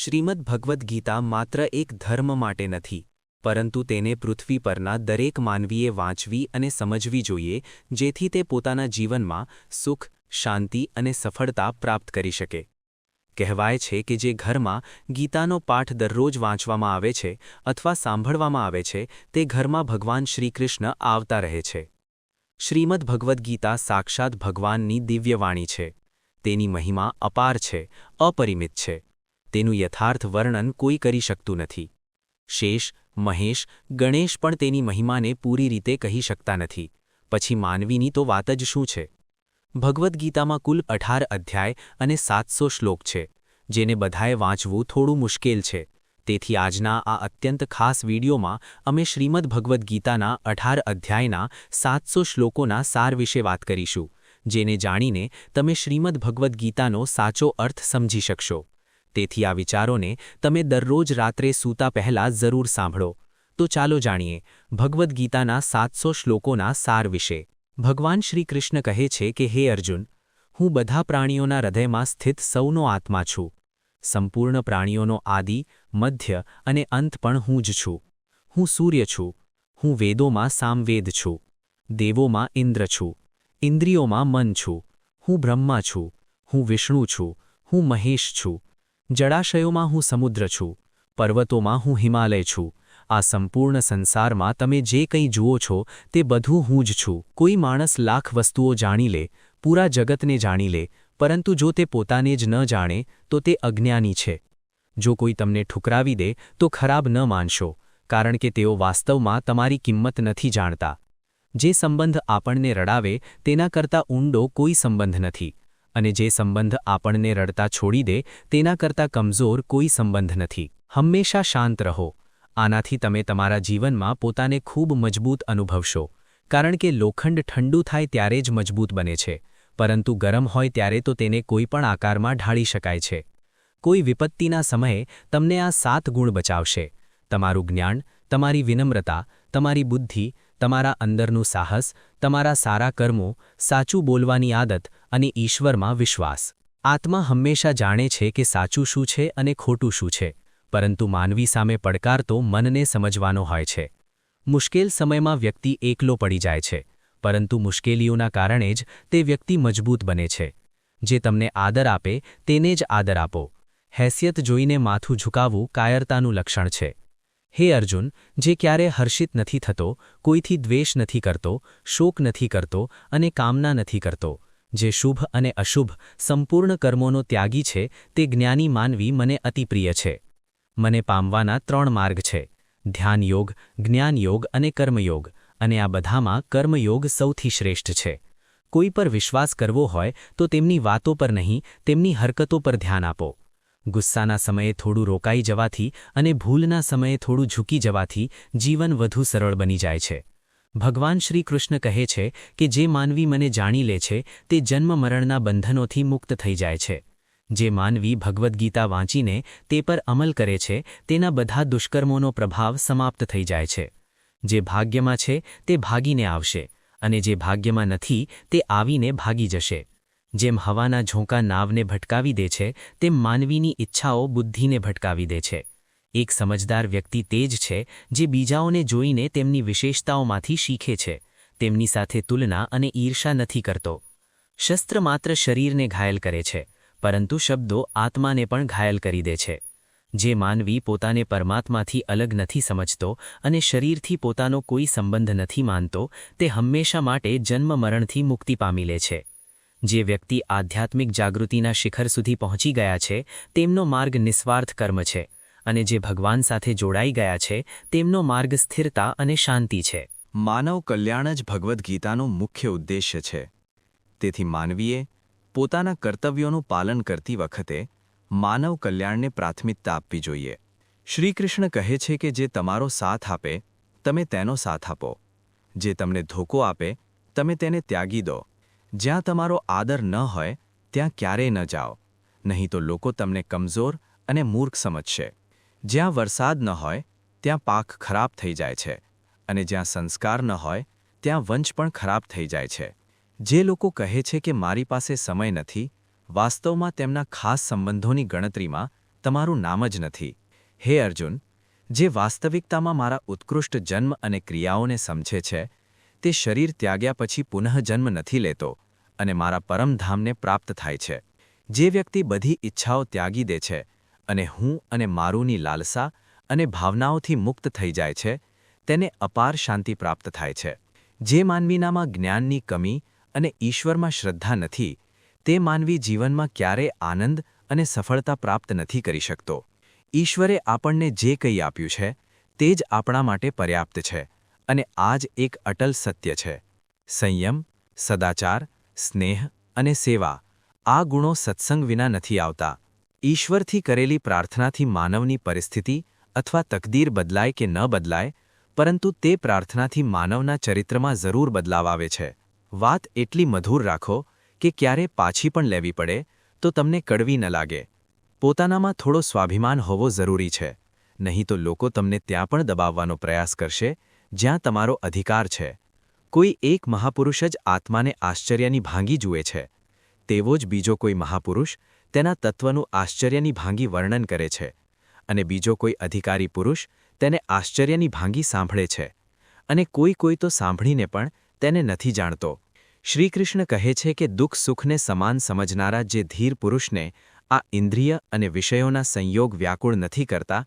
શ્રીમદ ભગવદ્ ગીતા માત્ર એક ધર્મ માટે નથી, પરંતુ તેને પૃથ્વી પરના દરેક માનવીએ વાંચવી અને સમજવી જોઈએ, જેથી તે પોતાના જીવનમાં સુખ, શાંતિ અને સફળતા પ્રાપ્ત કરી શકે. કહેવાય છે કે જે ઘરમાં ગીતાનો પાઠ દરરોજ વાંચવામાં આવે છે અથવા સાંભળવામાં આવે છે, તે ઘરમાં ભગવાન શ્રીકૃષ્ણ આવતા રહે છે. શ્રીમદ ભગવદ્ ગીતા સાક્ષાત ભગવાનની દિવ્યવાણી છે. તેની મહિમા અપાર છે, અપરિમિત છે. તેનું યથાર્થ વર્ણન કોઈ કરી શકતું નથી. શેષ, મહેશ, ગણેશ પણ તેની મહિમાને પૂરી રીતે કહી શકતા નથી. પછી માનવીની તો વાત જ શું છે? ભગવદ્ ગીતામાં કુલ અઢાર અધ્યાય અને સાતસો શ્લોક છે, જેને બધાએ વાંચવું થોડું મુશ્કેલ છે. તેથી આજના આ અત્યંત ખાસ વિડીયોમાં અમે શ્રીમદ ભગવદ્ ગીતાના અઢાર અધ્યાયના સાતસો શ્લોકોના સાર વિશે વાત કરીશું, જેને જાણીને તમે શ્રીમદ ભગવદ્ ગીતાનો સાચો અર્થ સમજી શકશો. તેથી આ વિચારોને તમે દરરોજ રાત્રે સૂતા પહેલા જરૂર સાંભળો. તો ચાલો જાણીએ, ભગવદ્ ગીતાના સાતસો શ્લોકોના સાર વિશે. ભગવાન શ્રી કૃષ્ણ કહે છે કે, હે અર્જુન, હું બધા પ્રાણીઓના હૃદયમાં સ્થિત સૌનો આત્મા છું. સંપૂર્ણ પ્રાણીઓનો આદિ, મધ્ય અને અંત પણ હું જ છું. હું સૂર્ય છું. હું વેદોમાં સામવેદ છું. દેવોમાં ઇન્દ્ર છું. ઇન્દ્રિયોમાં મન છું. હું બ્રહ્મા છું. હું વિષ્ણુ છું. હું મહેશ છું. જળાશયોમાં હું સમુદ્ર છું, પર્વતોમાં હું હિમાલય છું, આ સંપૂર્ણ સંસારમાં તમે જે કંઈ જુઓ છો તે બધું હું જ છું. કોઈ માણસ લાખ વસ્તુઓ જાણી લે, પૂરા જગતને જાણી લે, પરંતુ જો તે પોતાને જ ન જાણે, તો તે અજ્ઞાની છે. જો કોઈ તમને ઠુકરાવી દે, તો ખરાબ ન માનશો, કારણ કે તેઓ વાસ્તવમાં તમારી કિંમત નથી જાણતા. જે સંબંધ આપણને રડાવે, તેના કરતાં ઊંડો કોઈ સંબંધ નથી. અને જે સંબંધ આપણને રડતા છોડી દે, તેના કરતાં કમજોર કોઈ સંબંધ નથી. હંમેશા શાંત રહો. આનાથી તમે તમારા જીવનમાં પોતાને ખૂબ મજબૂત અનુભવશો. કારણ કે લોખંડ ઠંડુ થાય ત્યારે જ મજબૂત બને છે. પરંતુ ગરમ હોય ત્યારે તો તેને કોઈપણ આકારમાં ઢાળી શકાય છે. કોઈ વિપત્તિના સમયે તમને આ સાત ગુણ બચાવશે. તમારું જ્ઞાન, તમારી વિનમ્રતા, તમારી બુદ્ધિ તમારા અંદરનું સાહસ, તમારા સારા કર્મો, સાચું બોલવાની આદત અને ઈશ્વરમાં વિશ્વાસ. આત્મા હંમેશા જાણે છે કે સાચું શું છે અને ખોટું શું છે, પરંતુ માનવી સામે પડકાર તો મનને સમજવાનો હોય છે. મુશ્કેલ સમયમાં વ્યક્તિ એકલો પડી જાય છે, પરંતુ મુશ્કેલીઓના કારણે જ તે વ્યક્તિ મજબૂત બને છે. જે તમને આદર આપે, તેને જ આદર આપો. હેસિયત જોઈને માથું ઝુકાવવું કાયરતાનું લક્ષણ છે. હે અર્જુન, જે ક્યારે હર્ષિત નથી થતો, કોઈથી દ્વેષ નથી કરતો, શોક નથી કરતો અને કામના નથી કરતો, જે શુભ અને અશુભ, સંપૂર્ણ કર્મોનો ત્યાગી છે, તે જ્ઞાની માનવી મને અતિપ્રિય છે. મને પામવાના ત્રણ માર્ગ છે. ધ્યાનયોગ, જ્ઞાનયોગ અને કર્મયોગ, અને આ બધામાં કર્મયોગ સૌથી શ્રેષ્ઠ છે. કોઈ પર વિશ્વાસ કરવો હોય તો તેમની વાતો પર નહીં, તેમની હરકતો પર ધ્યાન આપો. ગુસ્સાના સમયે થોડું રોકાઈ જવાથી અને ભૂલના સમયે થોડું ઝૂકી જવાથી જીવન વધુ સરળ બની જાય છે. ભગવાન શ્રી કૃષ્ણ કહે છે કે જે માનવી મને જાણી લે છે, તે જન્મ મરણના બંધનોથી મુક્ત થઈ જાય છે. જે માનવી ભગવદ્ ગીતા વાંચીને તે પર અમલ કરે છે, તેના બધા દુષ્કર્મોનો પ્રભાવ સમાપ્ત થઈ જાય છે. જે ભાગ્યમાં છે, તે ભાગીને આવશે, અને જે ભાગ્યમાં નથી, તે આવીને ભાગી જશે. જેમ હવાના ઝોંકા નાવને ભટકાવી દે છે, તેમ માનવીની ઈચ્છાઓ બુદ્ધિને ભટકાવી દે છે. એક સમજદાર વ્યક્તિ તે જ છે જે બીજાઓને જોઈને તેમની વિશેષતાઓમાંથી શીખે છે. તેમની સાથે તુલના અને ઈર્ષા નથી કરતો. શસ્ત્ર માત્ર શરીરને ઘાયલ કરે છે, પરંતુ શબ્દો આત્માને પણ ઘાયલ કરી દે છે. જે માનવી પોતાને પરમાત્માથી અલગ નથી સમજતો અને શરીરથી પોતાનો કોઈ સંબંધ નથી માનતો, તે હંમેશા માટે જન્મ મરણથી મુક્તિ પામી લે છે. જે વ્યક્તિ આધ્યાત્મિક જાગૃતિના શિખર સુધી પહોંચી ગયા છે, તેમનો માર્ગ નિસ્વાર્થ કર્મ છે અને જે ભગવાન સાથે જોડાઈ ગયા છે, તેમનો માર્ગ સ્થિરતા અને શાંતિ છે. માનવ કલ્યાણ જ ભગવદ્ ગીતાનો મુખ્ય ઉદ્દેશ્ય છે. તેથી માનવીએ પોતાના કર્તવ્યોનું પાલન કરતી વખતે માનવ કલ્યાણને પ્રાથમિકતા આપવી જોઈએ. શ્રીકૃષ્ણ કહે છે કે જે તમારો સાથ આપે, તમે તેનો સાથ આપો. જે તમને ધોકો આપે, તમે તેને ત્યાગી દો. જ્યાં તમારો આદર ન હોય, ત્યાં ક્યારેય ન જાઓ. નહીં તો લોકો તમને કમજોર અને મૂર્ખ સમજશે. જ્યાં વરસાદ ન હોય, ત્યાં પાક ખરાબ થઈ જાય છે. અને જ્યાં સંસ્કાર ન હોય, ત્યાં વંશ પણ ખરાબ થઈ જાય છે. જે લોકો કહે છે કે મારી પાસે સમય નથી, વાસ્તવમાં તેમના ખાસ સંબંધોની ગણતરીમાં તમારું નામ જ નથી. હે અર્જુન, જે વાસ્તવિકતામાં મારા ઉત્કૃષ્ટ જન્મ અને ક્રિયાઓને સમજે છે તે શરીર ત્યાગ્યા પછી પુનઃજન્મ નથી લેતો અને મારા પરમધામને પ્રાપ્ત થાય છે. જે વ્યક્તિ બધી ઈચ્છાઓ ત્યાગી દે છે અને હું અને મારુંની લાલસા અને ભાવનાઓથી મુક્ત થઈ જાય છે, તેને અપાર શાંતિ પ્રાપ્ત થાય છે. જે માનવીનામાં જ્ઞાનની કમી અને ઈશ્વરમાં શ્રદ્ધા નથી, તે માનવી જીવનમાં ક્યારે આનંદ અને સફળતા પ્રાપ્ત નથી કરી શકતો. ઈશ્વરે આપણને જે કંઈ આપ્યું છે, તે જ આપણા માટે પર્યાપ્ત છે. અને આ જ એક અટલ સત્ય છે. સંયમ, સદાચાર, સ્નેહ અને સેવા, આ ગુણો સત્સંગ વિના નથી આવતા. ઈશ્વરથી કરેલી પ્રાર્થનાથી માનવની પરિસ્થિતિ અથવા તકદીર બદલાય કે ન બદલાય, પરંતુ તે પ્રાર્થનાથી માનવના ચરિત્રમાં જરૂર બદલાવ આવે છે. વાત એટલી મધુર રાખો કે ક્યારે પાછી પણ લેવી પડે, તો તમને કડવી ન લાગે. પોતાનામાં થોડો સ્વાભિમાન હોવો જરૂરી છે. નહીં તો લોકો તમને ત્યાં પણ દબાવવાનો પ્રયાસ કરશે જ્યાં તમારો અધિકાર છે. કોઈ એક મહાપુરુષ જ આત્માને આશ્ચર્યની ભાંગી જુએ છે. તેવો જ બીજો કોઈ મહાપુરુષ તેના તત્વનું આશ્ચર્યની ભાંગી વર્ણન કરે છે. અને બીજો કોઈ અધિકારી પુરુષ તેને આશ્ચર્યની ભાંગી સાંભળે છે. અને કોઈ કોઈ તો સાંભળીને પણ તેને નથી જાણતો. શ્રીકૃષ્ણ કહે છે કે દુઃખ સુખને સમાન સમજનારા જે ધીર પુરુષને આ ઇન્દ્રિય અને વિષયોના સંયોગ વ્યાકુળ નથી કરતા,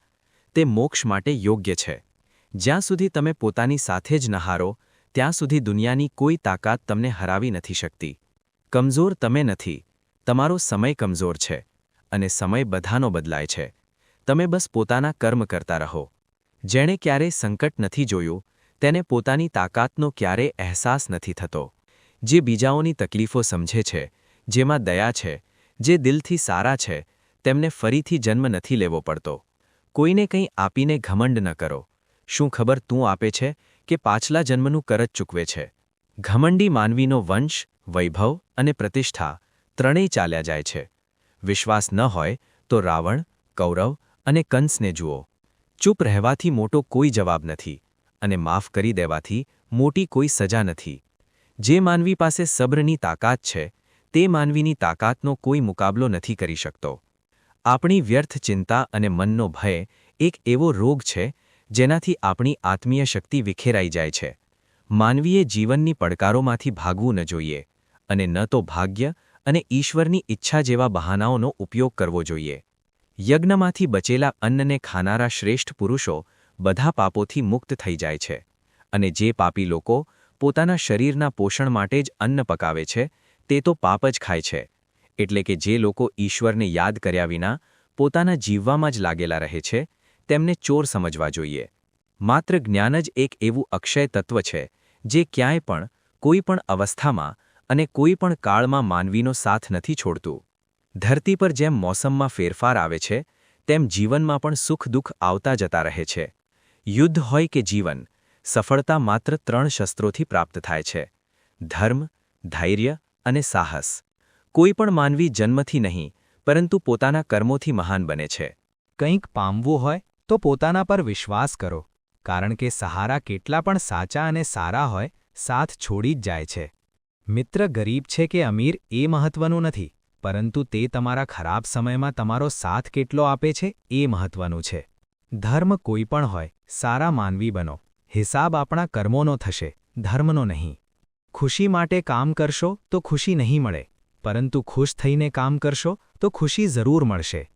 તે મોક્ષ માટે યોગ્ય છે. જ્યાં સુધી તમે પોતાની સાથે જ નહારો ત્યાં સુધી દુનિયાની કોઈ તાકાત તમને હરાવી નથી શકતી. કમજોર તમે નથી. તમારો સમય કમજોર છે અને સમય બધાનો બદલાય છે. તમે બસ પોતાના કર્મ કરતા રહો. જેણે ક્યારેય સંકટ નથી જોયું, તેને પોતાની તાકાતનો ક્યારેય અહેસાસ નથી થતો. જે બીજાઓની તકલીફો સમજે છે, જેમાં દયા છે, જે દિલથી સારા છે, તેમને ફરીથી જન્મ નથી લેવો પડતો. કોઈને કંઈ આપીને ઘમંડ ન કરો. શું ખબર તું આપે છે કે પાછલા જન્મનું કરજ ચૂકવે છે? ઘમંડી માનવીનો વંશ, વૈભવ અને પ્રતિષ્ઠા ત્રણેય ચાલ્યા જાય છે. વિશ્વાસ ન હોય તો રાવણ, કૌરવ અને કંસને જુઓ. ચૂપ રહેવાથી મોટો કોઈ જવાબ નથી અને માફ કરી દેવાથી મોટી કોઈ સજા નથી. જે માનવી પાસે સબ્રની તાકાત છે, તે માનવીની તાકાતનો કોઈ મુકાબલો નથી કરી શકતો. આપણી વ્યર્થ ચિંતા અને મનનો ભય એક એવો રોગ છે જેનાથી આપણી આત્મીય શક્તિ વિખેરાઈ જાય છે. માનવીએ જીવનની પડકારોમાંથી ભાગવું ન જોઈએ અને ન તો ભાગ્ય અને ઈશ્વરની ઈચ્છા જેવા બહાનાઓનો ઉપયોગ કરવો જોઈએ. યજ્ઞમાંથી બચેલા અન્નને ખાનારા શ્રેષ્ઠ પુરુષો બધા પાપોથી મુક્ત થઈ જાય છે અને જે પાપી લોકો પોતાના શરીરના પોષણ માટે જ અન્ન પકાવે છે, તે તો પાપ જ ખાય છે. એટલે કે જે લોકો ઈશ્વરને યાદ કર્યા વિના પોતાના જીવવામાં જ લાગેલા રહે છે તેમને ચોર સમજવા જોઈએ. માત્ર જ્ઞાન જ એક એવું અક્ષય તત્વ છે, જે ક્યાંય પણ, કોઈ પણ અવસ્થામાં અને કોઈ પણ કાળમાં માનવીનો સાથ નથી છોડતું. ધરતી પર જેમ મોસમમાં ફેરફાર આવે છે, તેમ જીવનમાં પણ સુખ દુઃખ આવતા જતા રહે છે. યુદ્ધ હોય કે જીવન, સફળતા માત્ર ત્રણ શસ્ત્રોથી પ્રાપ્ત થાય છે. ધર્મ, ધૈર્ય અને સાહસ. કોઈ પણ માનવી જન્મથી નહીં, પરંતુ પોતાના કર્મોથી મહાન બને છે. કંઈક પામવું હોય તો પોતાના પર વિશ્વાસ કરો, કારણ કે સહારા કેટલા પણ સાચા અને સારા હોય, સાથ છોડી જ જાય છે. મિત્ર ગરીબ છે કે અમીર એ મહત્વનું નથી, પરંતુ તે તમારા ખરાબ સમયમાં તમારો સાથ કેટલો આપે છે એ મહત્વનું છે. ધર્મ કોઈ પણ હોય, સારા માનવી બનો, હિસાબ આપણા કર્મોનો થશે, ધર્મનો નહીં. ખુશી માટે કામ કરશો તો ખુશી નહીં મળે, પરંતુ ખુશ થઈને કામ કરશો તો ખુશી જરૂર મળશે.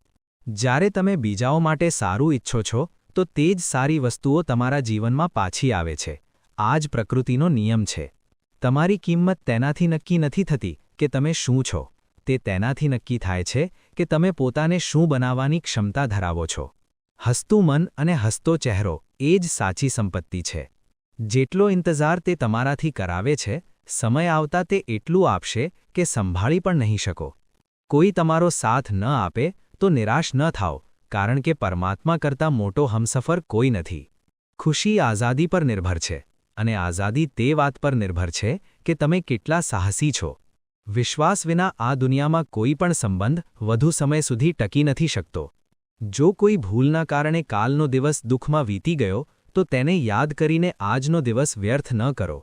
જ્યારે તમે બીજાઓ માટે સારું ઈચ્છો છો, તો તે જ સારી વસ્તુઓ તમારા જીવનમાં પાછી આવે છે. આ જ પ્રકૃતિનો નિયમ છે. તમારી કિંમત તેનાથી નક્કી નથી થતી કે તમે શું છો. તે તેનાથી નક્કી થાય છે કે તમે પોતાને શું બનાવવાની ક્ષમતા ધરાવો છો. હસતું મન અને હસતો ચહેરો એ જ સાચી સંપત્તિ છે. જેટલો ઇંતજાર તે તમારાથી કરાવે છે, સમય આવતા તે એટલું આપશે કે સંભાળી પણ નહીં શકો. કોઈ તમારો સાથ ન આપે તો નિરાશ ન થાઓ કારણ કે પરમાત્મા કરતાં મોટો હમસફર કોઈ નથી. ખુશી આઝાદી પર નિર્ભર છે, અને આઝાદી તે વાત પર નિર્ભર છે કે તમે કેટલા સાહસી છો. વિશ્વાસ વિના આ દુનિયામાં કોઈ પણ સંબંધ વધુ સમય સુધી ટકી નથી શકતો. જો કોઈ ભૂલના કારણે કાલનો દિવસ દુઃખમાં વીતી ગયો, તો તેને યાદ કરીને આજનો દિવસ વ્યર્થ ન કરો.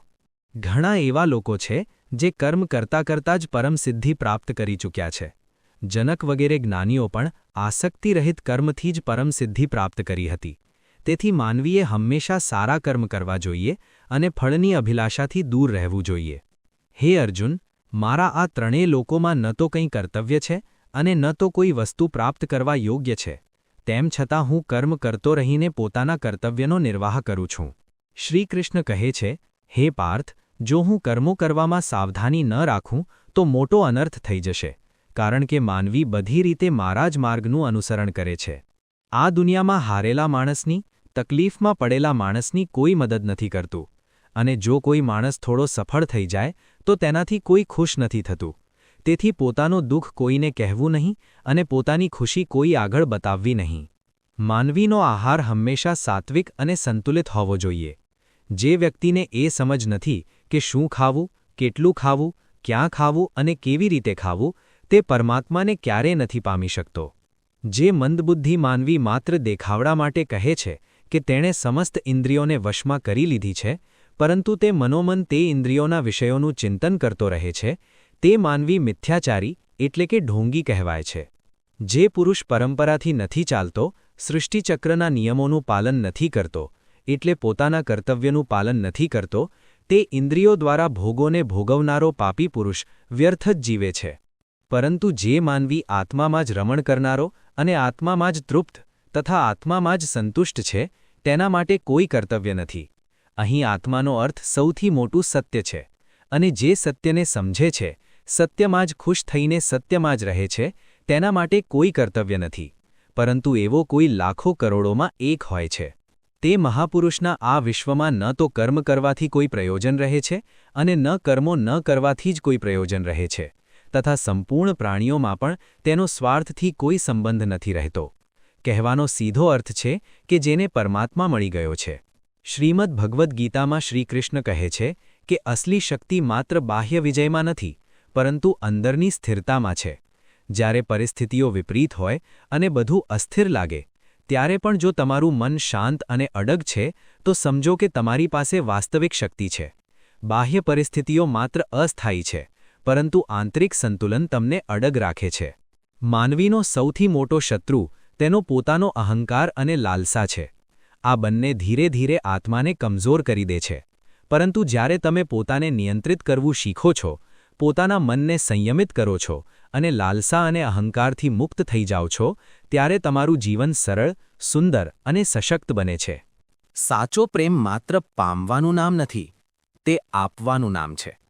ઘણા એવા લોકો છે, જે કર્મ કરતા કરતા જ પરમસિદ્ધિ પ્રાપ્ત કરી ચૂક્યા છે. જનક વગેરે જ્ઞાનીઓ પણ આસક્તિરહિત કર્મથી જ પરમ સિદ્ધિ પ્રાપ્ત કરી હતી. તેથી માનવીએ હંમેશા સારા કર્મ કરવા જોઈએ અને ફળની અભિલાષાથી દૂર રહેવું જોઈએ. હે અર્જુન, મારા આ ત્રણેય લોકોમાં ન તો કંઈ કર્તવ્ય છે અને ન તો કોઈ વસ્તુ પ્રાપ્ત કરવા યોગ્ય છે. તેમ છતાં હું કર્મ કરતો રહીને પોતાના કર્તવ્યનો નિર્વાહ કરું છું. શ્રીકૃષ્ણ કહે છે, હે પાર્થ, જો હું કર્મો કરવામાં સાવધાની ન રાખું, તો મોટો અનર્થ થઈ જશે. કારણ કે માનવી બધી રીતે મારા જ માર્ગનું અનુસરણ કરે છે. આ દુનિયામાં હારેલા માણસની, તકલીફમાં પડેલા માણસની કોઈ મદદ નથી કરતું. અને જો કોઈ માણસ થોડો સફળ થઈ જાય, તો તેનાથી કોઈ ખુશ નથી થતું. તેથી પોતાનું દુઃખ કોઈને કહેવું નહીં અને પોતાની ખુશી કોઈ આગળ બતાવવી નહીં. માનવીનો આહાર હંમેશા સાત્વિક અને સંતુલિત હોવો જોઈએ. જે વ્યક્તિને એ સમજ નથી કે શું ખાવું, કેટલું ખાવું, ક્યાં ખાવું અને કેવી રીતે ખાવું તે પરમાત્માને ક્યારે નથી પામી શકતો. જે મંદબુદ્ધિ માનવી માત્ર દેખાવડા માટે કહે છે કે તેણે સમસ્ત ઇન્દ્રિયોને વશમાં કરી લીધી છે, પરંતુ તે મનોમન તે ઇન્દ્રિયોના વિષયોનું ચિંતન કરતો રહે છે, તે માનવી મિથ્યાચારી એટલે કે ઢોંગી કહેવાય છે. જે પુરુષ પરંપરાથી નથી ચાલતો, સૃષ્ટિચક્રના નિયમોનું પાલન નથી કરતો, એટલે પોતાના કર્તવ્યનું પાલન નથી કરતો, તે ઇન્દ્રિયો દ્વારા ભોગોને ભોગવનારો પાપી પુરુષ વ્યર્થ જ જીવે છે. પરંતુ જે માનવી આત્મામાં જ રમણ કરનારો અને આત્મામાં જ તૃપ્ત તથા આત્મામાં જ સંતુષ્ટ છે, તેના માટે કોઈ કર્તવ્ય નથી. અહીં આત્માનો અર્થ સૌથી મોટું સત્ય છે અને જે સત્યને સમજે છે, સત્યમાં જ ખુશ થઈને સત્યમાં જ રહે છે, તેના માટે કોઈ કર્તવ્ય નથી. પરંતુ એવો કોઈ લાખો કરોડોમાં એક હોય છે. તે મહાપુરુષના આ વિશ્વમાં ન તો કર્મ કરવાથી કોઈ પ્રયોજન રહે છે અને ન કર્મો ન કરવાથી જ કોઈ પ્રયોજન રહે છે. તથા સંપૂર્ણ પ્રાણીઓમાં પણ તેનો સ્વાર્થથી કોઈ સંબંધ નથી રહેતો. કહેવાનો સીધો અર્થ છે કે જેને પરમાત્મા મળી ગયો છે. શ્રીમદ ભગવદ્ ગીતામાં શ્રીકૃષ્ણ કહે છે કે અસલી શક્તિ માત્ર બાહ્ય વિજયમાં નથી, પરંતુ અંદરની સ્થિરતામાં છે. જ્યારે પરિસ્થિતિઓ વિપરીત હોય અને બધું અસ્થિર લાગે, ત્યારે પણ જો તમારું મન શાંત અને અડગ છે, તો સમજો કે તમારી પાસે વાસ્તવિક શક્તિ છે. બાહ્ય પરિસ્થિતિઓ માત્ર અસ્થાયી છે. પરંતુ આંતરિક સંતુલન તમને અડગ રાખે છે. માનવીનો સૌથી મોટો શત્રુ તેનો પોતાનો અહંકાર અને લાલસા છે. આ બંને ધીરે ધીરે આત્માને કમજોર કરી દે છે. પરંતુ જ્યારે તમે પોતાને નિયંત્રિત કરવું શીખો છો, પોતાના મનને સંયમિત કરો છો અને લાલસા અને અહંકારથી મુક્ત થઈ જાઓ છો, ત્યારે તમારું જીવન સરળ, સુંદર અને સશક્ત બને છે. સાચો પ્રેમ માત્ર પામવાનું નામ નથી, તે આપવાનું નામ છે.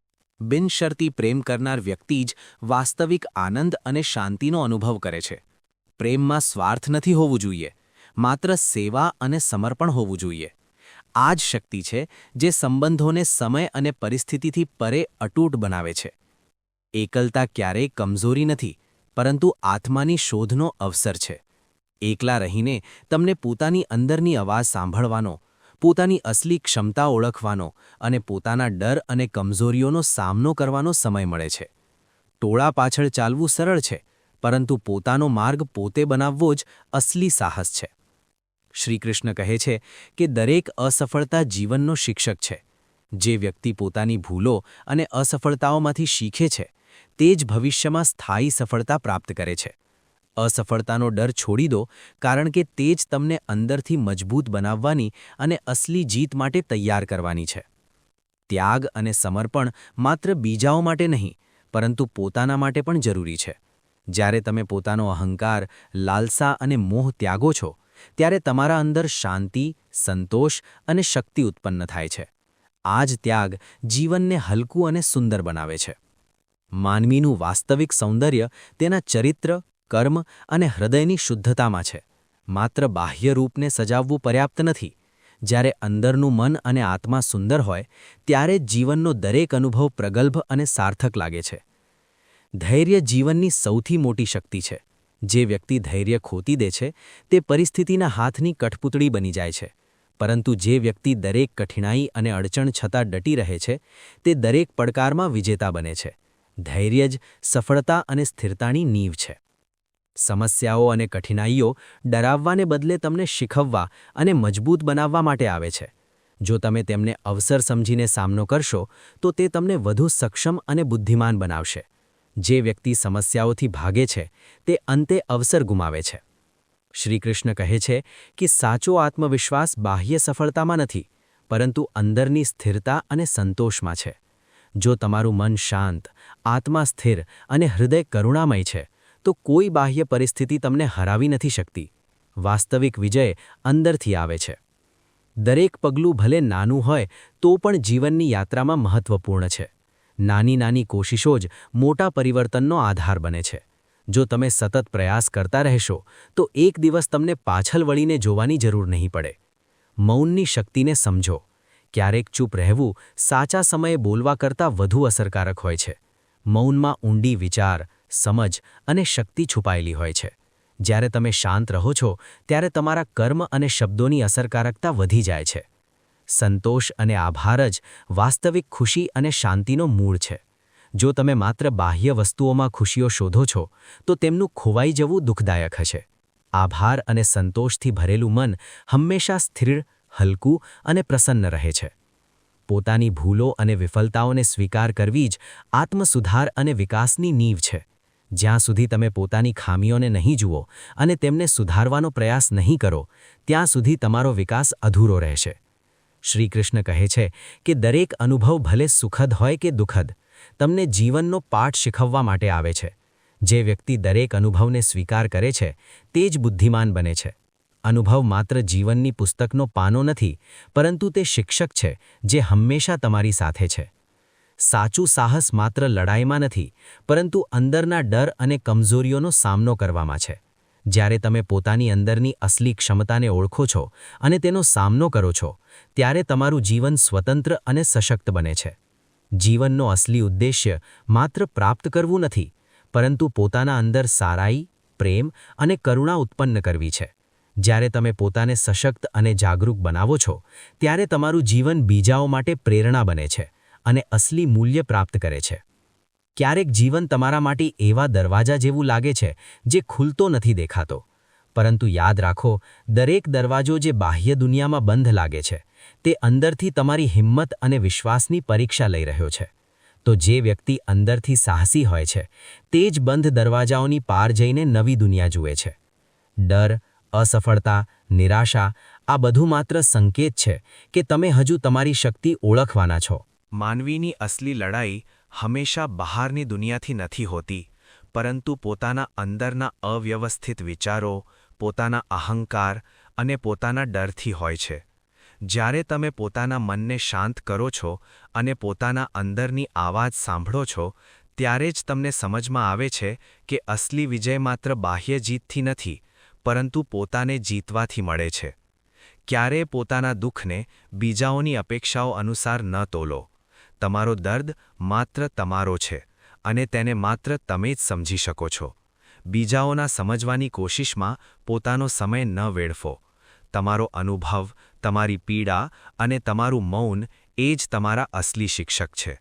બિનશરતી પ્રેમ કરનાર વ્યક્તિ જ વાસ્તવિક આનંદ અને શાંતિનો અનુભવ કરે છે. પ્રેમમાં સ્વાર્થ નથી હોવું જોઈએ, માત્ર સેવા અને સમર્પણ હોવું જોઈએ. આ જ શક્તિ છે જે સંબંધોને સમય અને પરિસ્થિતિથી પરે અટૂટ બનાવે છે. એકલતા ક્યારેય કમજોરી નથી, પરંતુ આત્માની શોધનો અવસર છે. એકલા રહીને તમને પોતાની અંદરની અવાજ સાંભળવાનો પોતાની અસલી ક્ષમતા ઓળખવાનો અને પોતાના ડર અને કમજોરીઓનો સામનો કરવાનો સમય મળે છે. ટોળા પાછળ ચાલવું સરળ છે, પરંતુ પોતાનો માર્ગ પોતે બનાવવો જ અસલી સાહસ છે. શ્રીકૃષ્ણ કહે છે કે દરેક અસફળતા જીવનનો શિક્ષક છે. જે વ્યક્તિ પોતાની ભૂલો અને અસફળતાઓમાંથી શીખે છે, તે જ ભવિષ્યમાં સ્થાયી સફળતા પ્રાપ્ત કરે છે. અસફળતાનો ડર છોડી દો, કારણ કે તે જ તમને અંદરથી મજબૂત બનાવવાની અને અસલી જીત માટે તૈયાર કરવાની છે. ત્યાગ અને સમર્પણ માત્ર બીજાઓ માટે નહીં, પરંતુ પોતાના માટે પણ જરૂરી છે. જ્યારે તમે પોતાનો અહંકાર, લાલસા અને મોહ ત્યાગો છો, ત્યારે તમારા અંદર શાંતિ, સંતોષ અને શક્તિ ઉત્પન્ન થાય છે. આ જ ત્યાગ જીવનને હલકું અને સુંદર બનાવે છે. માનવીનું વાસ્તવિક સૌંદર્ય તેના ચરિત્ર કર્મ અને હૃદયની શુદ્ધતામાં છે. માત્ર બાહ્ય રૂપને સજાવવું પર્યાપ્ત નથી. જ્યારે અંદરનું મન અને આત્મા સુંદર હોય, ત્યારે જીવનનો દરેક અનુભવ પ્રગલ્ભ અને સાર્થક લાગે છે. ધૈર્ય જીવનની સૌથી મોટી શક્તિ છે. જે વ્યક્તિ ધૈર્ય ખોતી દે છે, તે પરિસ્થિતિના હાથની કઠપૂતળી બની જાય છે. પરંતુ જે વ્યક્તિ દરેક કઠિનાઈ અને અડચણ છતાં ડટી રહે છે, તે દરેક પડકારમાં વિજેતા બને છે. ધૈર્ય જ સફળતા અને સ્થિરતાની નીવ છે. સમસ્યાઓ અને કઠિનાઈઓ ડરાવવાને બદલે તમને શીખવવા અને મજબૂત બનાવવા માટે આવે છે. જો તમે તેમને અવસર સમજીને સામનો કરશો, તો તે તમને વધુ સક્ષમ અને બુદ્ધિમાન બનાવશે. જે વ્યક્તિ સમસ્યાઓથી ભાગે છે, તે અંતે અવસર ગુમાવે છે. શ્રીકૃષ્ણ કહે છે કે સાચો આત્મવિશ્વાસ બાહ્ય સફળતામાં નથી, પરંતુ અંદરની સ્થિરતા અને સંતોષમાં છે. જો તમારું મન શાંત, આત્મા સ્થિર અને હૃદય કરુણામય છે તો કોઈ બાહ્ય પરિસ્થિતિ તમને હરાવી નથી શકતી. વાસ્તવિક વિજય અંદરથી આવે છે. દરેક પગલું ભલે નાનું હોય, તો પણ જીવનની યાત્રામાં મહત્વપૂર્ણ છે. નાની નાની કોશિશો જ મોટા પરિવર્તનનો આધાર બને છે. જો તમે સતત પ્રયાસ કરતા રહેશો, તો એક દિવસ તમને પાછળ વળીને જોવાની જરૂર નહીં પડે. મૌનની શક્તિને સમજો. ક્યારેક ચૂપ રહેવું સાચા સમયે બોલવા કરતાં વધુ અસરકારક હોય છે. મૌનમાં ઊંડી વિચાર સમજ અને શક્તિ છુપાયેલી હોય છે. જ્યારે તમે શાંત રહો છો, ત્યારે તમારા કર્મ અને શબ્દોની અસરકારકતા વધી જાય છે. સંતોષ અને આભાર જ વાસ્તવિક ખુશી અને શાંતિનો મૂળ છે. જો તમે માત્ર બાહ્ય વસ્તુઓમાં ખુશીઓ શોધો છો, તો તેમનું ખોવાઈ જવું દુઃખદાયક હશે. આભાર અને સંતોષથી ભરેલું મન હંમેશા સ્થિર, હલકું અને પ્રસન્ન રહે છે. પોતાની ભૂલો અને વિફલતાઓને સ્વીકાર કરવી જ આત્મસુધાર અને વિકાસની નીવ છે. જ્યાં સુધી તમે પોતાની ખામીઓને નહીં જુઓ અને તેમને સુધારવાનો પ્રયાસ નહીં કરો, ત્યાં સુધી તમારો વિકાસ અધૂરો રહેશે. શ્રીકૃષ્ણ કહે છે કે દરેક અનુભવ ભલે સુખદ હોય કે દુઃખદ, તમને જીવનનો પાઠ શીખવવા માટે આવે છે. જે વ્યક્તિ દરેક અનુભવને સ્વીકાર કરે છે, તે જ બુદ્ધિમાન બને છે. અનુભવ માત્ર જીવનની પુસ્તકનો પાનો નથી, પરંતુ તે શિક્ષક છે જે હંમેશા તમારી સાથે છે. સાચું સાહસ માત્ર લડાઈમાં નથી, પરંતુ અંદરના ડર અને કમજોરીઓનો સામનો કરવામાં છે. જ્યારે તમે પોતાની અંદરની અસલી ક્ષમતાને ઓળખો છો અને તેનો સામનો કરો છો, ત્યારે તમારું જીવન સ્વતંત્ર અને સશક્ત બને છે. જીવનનો અસલી ઉદ્દેશ્ય માત્ર પ્રાપ્ત કરવું નથી, પરંતુ પોતાના અંદર સારાઈ, પ્રેમ અને કરુણા ઉત્પન્ન કરવી છે. જ્યારે તમે પોતાને સશક્ત અને જાગૃત બનાવો છો, ત્યારે તમારું જીવન બીજાઓ માટે પ્રેરણા બને છે. અને અસલી મૂલ્ય પ્રાપ્ત કરે છે. ક્યારેક જીવન તમારા માટે એવા દરવાજા જેવું લાગે છે, જે ખુલતો નથી દેખાતો. પરંતુ યાદ રાખો, દરેક દરવાજો જે બાહ્ય દુનિયામાં બંધ લાગે છે, તે અંદરથી તમારી હિંમત અને વિશ્વાસની પરીક્ષા લઈ રહ્યો છે. તો જે વ્યક્તિ અંદરથી સાહસી હોય છે, તે જ બંધ દરવાજાઓની પાર જઈને નવી દુનિયા જુએ છે. ડર, અસફળતા, નિરાશા આ બધું માત્ર સંકેત છે કે તમે હજુ તમારી શક્તિ ઓળખવાના છો. માનવીની અસલી લડાઈ હંમેશા બહારની દુનિયાથી નથી હોતી, પરંતુ પોતાના અંદરના અવ્યવસ્થિત વિચારો, પોતાના અહંકાર અને પોતાના ડરથી હોય છે. જ્યારે તમે પોતાના મનને શાંત કરો છો અને પોતાના અંદરની આવાજ સાંભળો છો, ત્યારે જ તમને સમજમાં આવે છે કે અસલી વિજય માત્ર બાહ્ય જીતથી નથી, પરંતુ પોતાને જીતવાથી મળે છે. ક્યારે પોતાના દુઃખને બીજાઓની અપેક્ષાઓ અનુસાર ન તોલો. તમારો દર્દ માત્ર તમારો છે અને તેને માત્ર તમે જ સમજી શકો છો. બીજાઓના સમજવાની કોશિશમાં પોતાનો સમય ન વેડફો. તમારો અનુભવ, તમારી પીડા અને તમારું મૌન એ જ તમારા અસલી શિક્ષક છે.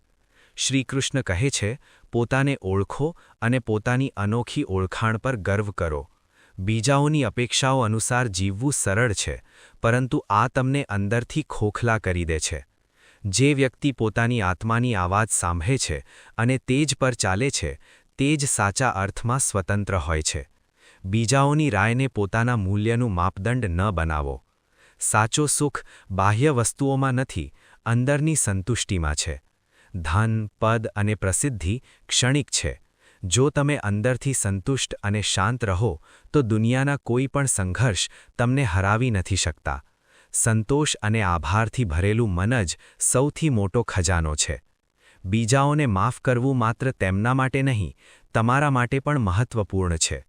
શ્રીકૃષ્ણ કહે છે, પોતાને ઓળખો અને પોતાની અનોખી ઓળખાણ પર ગર્વ કરો. બીજાઓની અપેક્ષાઓ અનુસાર જીવવું સરળ છે, પરંતુ આ તમને અંદરથી ખોખલા કરી દે છે. જે વ્યક્તિ પોતાની આત્માની આવાજ સાંભળે છે અને તેજ પર ચાલે છે તે જ સાચા અર્થમાં સ્વતંત્ર હોય છે. બીજાઓની રાયને પોતાના મૂલ્યનું માપદંડ ન બનાવો. સાચો સુખ બાહ્ય વસ્તુઓમાં નથી, અંદરની સંતુષ્ટિમાં છે. ધન, પદ અને પ્રસિદ્ધિ ક્ષણિક છે. જો તમે અંદરથી સંતુષ્ટ અને શાંત રહો, તો દુનિયાના કોઈ પણ સંઘર્ષ તમને હરાવી નથી શકતા. સંતોષ અને આભારથી ભરેલું મન જ સૌથી મોટો ખજાનો છે. બીજાઓને માફ કરવું માત્ર તેમના માટે નહીં, તમારા માટે પણ મહત્વપૂર્ણ છે.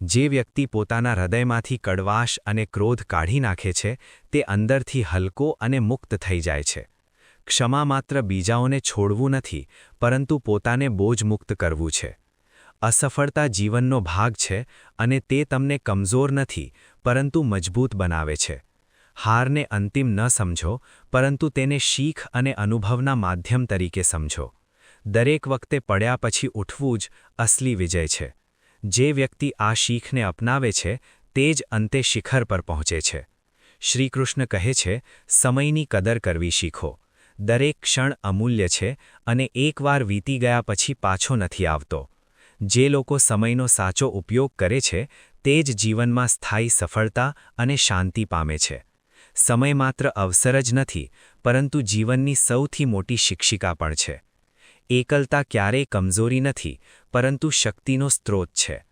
જે વ્યક્તિ પોતાના હૃદયમાંથી કડવાશ અને ક્રોધ કાઢી નાખે છે, તે અંદરથી હલકો અને મુક્ત થઈ જાય છે. ક્ષમા માત્ર બીજાઓને છોડવું નથી, પરંતુ પોતાને બોજ મુક્ત કરવું છે. અસફળતા જીવનનો ભાગ છે અને તે તમને કમજોર નથી, પરંતુ મજબૂત બનાવે છે. હારને અંતિમ ન સમજો, પરંતુ તેને શીખ અને અનુભવના માધ્યમ તરીકે સમજો. દરેક વખતે પડ્યા પછી ઉઠવું જ અસલી વિજય છે. જે વ્યક્તિ આ શીખને અપનાવે છે, તે જ અંતે શિખર પર પહોંચે છે. શ્રીકૃષ્ણ કહે છે, સમયની કદર કરવી શીખો. દરેક ક્ષણ અમૂલ્ય છે અને એકવાર વીતી ગયા પછી પાછો નથી આવતો. જે લોકો સમયનો સાચો ઉપયોગ કરે છે, તે જ જીવનમાં સ્થાયી સફળતા અને શાંતિ પામે છે. સમય માત્ર અવસર જ નથી, પરંતુ જીવનની સૌથી મોટી શિક્ષિકા પણ છે. એકલતા ક્યારેય કમજોરી નથી, પરંતુ શક્તિનો સ્ત્રોત છે.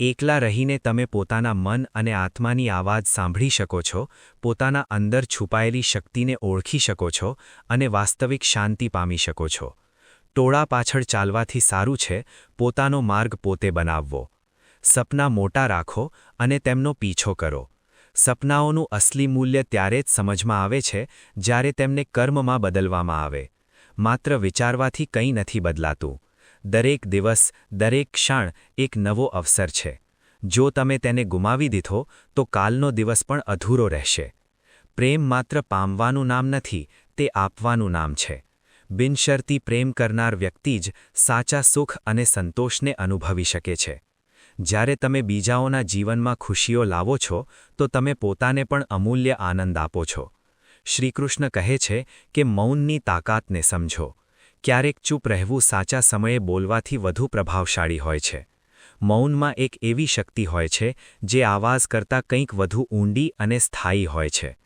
એકલા રહીને તમે પોતાના મન અને આત્માની આવાજ સાંભળી શકો છો, પોતાના અંદર છુપાયેલી શક્તિને ઓળખી શકો છો અને વાસ્તવિક શાંતિ પામી શકો છો. ટોળા પાછળ ચાલવાથી સારું છે, પોતાનો માર્ગ પોતે બનાવવો. સપના મોટા રાખો અને તેમનો પીછો કરો. સપનાઓનું અસલી મૂલ્ય ત્યારે જ સમજમાં આવે છે, જ્યારે તેમને કર્મમાં બદલવામાં આવે. માત્ર વિચારવાથી કંઈ નથી બદલાતું. દરેક દિવસ, દરેક ક્ષણ એક નવો અવસર છે. જો તમે તેને ગુમાવી દીધો, તો કાલનો દિવસ પણ અધૂરો રહેશે. પ્રેમ માત્ર પામવાનું નામ નથી, તે આપવાનું નામ છે. બિનશરતી પ્રેમ કરનાર વ્યક્તિ જ સાચા સુખ અને સંતોષને અનુભવી શકે છે. જ્યારે તમે બીજાઓના જીવનમાં ખુશીઓ લાવો છો, તો તમે પોતાને પણ અમૂલ્ય આનંદ આપો છો. શ્રીકૃષ્ણ કહે છે કે મૌનની તાકાતને સમજો. ક્યારેક ચૂપ રહેવું સાચા સમયે બોલવાથી વધુ પ્રભાવશાળી હોય છે. મૌનમાં એક એવી શક્તિ હોય છે, જે આવાજ કરતાં કંઈક વધુ ઊંડી અને સ્થાયી હોય છે.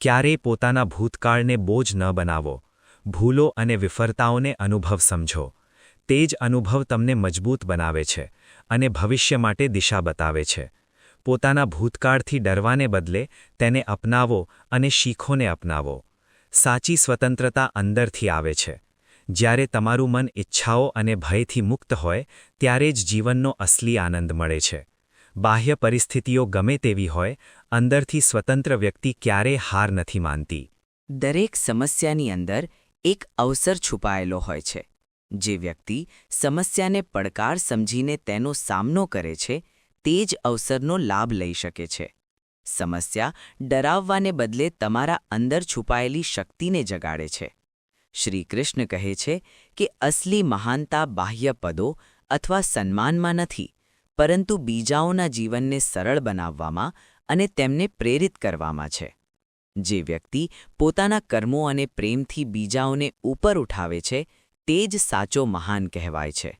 ક્યારેય પોતાના ભૂતકાળને બોજ ન બનાવો. ભૂલો અને વિફરતાઓને અનુભવ સમજો. તે જ અનુભવ તમને મજબૂત બનાવે છે. અને ભવિષ્ય માટે દિશા બતાવે છે. પોતાના ભૂતકાળથી ડરવાને બદલે તેને અપનાવો અને શીખોને અપનાવો. સાચી સ્વતંત્રતા અંદરથી આવે છે. જ્યારે તમારું મન ઈચ્છાઓ અને ભયથી મુક્ત હોય, ત્યારે જ જીવનનો અસલી આનંદ મળે છે. બાહ્ય પરિસ્થિતિઓ ગમે તેવી હોય, અંદરથી સ્વતંત્ર વ્યક્તિ ક્યારેય હાર નથી માનતી. દરેક સમસ્યાની અંદર એક અવસર છુપાયેલો હોય છે. જે વ્યક્તિ સમસ્યાને પડકાર સમજીને તેનો સામનો કરે છે, તે જ અવસરનો લાભ લઈ શકે છે. સમસ્યા ડરાવવાને બદલે તમારા અંદર છુપાયેલી શક્તિને જગાડે છે. શ્રી કૃષ્ણ કહે છે કે અસલી મહાનતા બાહ્ય પદો અથવા સન્માનમાં નથી, પરંતુ બીજાઓના જીવનને સરળ બનાવવામાં અને તેમને પ્રેરિત કરવામાં છે. જે વ્યક્તિ પોતાના કર્મો અને પ્રેમથી બીજાઓને ઉપર ઉઠાવે છે તે જ સાચો મહાન કહેવાય છે.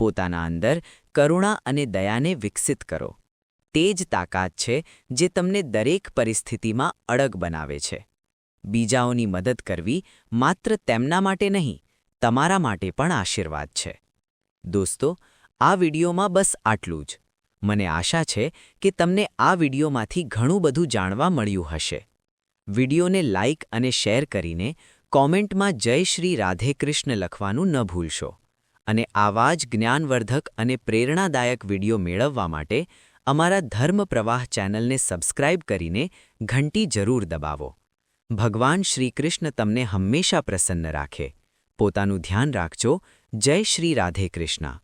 પોતાના અંદર કરુણા અને દયાને વિકસિત કરો. તે જ તાકાત છે જે તમને દરેક પરિસ્થિતિમાં અડગ બનાવે છે. બીજાઓની મદદ કરવી માત્ર તેમના માટે નહીં, તમારા માટે પણ આશીર્વાદ છે. દોસ્તો, આ વિડીયોમાં બસ આટલું જ. મને આશા છે કે તમને આ વિડીયોમાંથી ઘણું બધું જાણવા મળ્યું હશે. વિડીયોને લાઇક અને શેર કરીને કોમેન્ટમાં જય શ્રી રાધેકૃષ્ણ લખવાનું ન ભૂલશો અને આવા જ જ્ઞાનવર્ધક અને પ્રેરણાદાયક વીડિયો મેળવવા માટે અમારા ધર્મ પ્રવાહ ચેનલને સબસ્ક્રાઇબ કરીને ઘંટી જરૂર દબાવો. ભગવાન શ્રીકૃષ્ણ તમને હંમેશા પ્રસન્ન રાખે. પોતાનું ધ્યાન રાખજો. જય શ્રી રાધે કૃષ્ણ.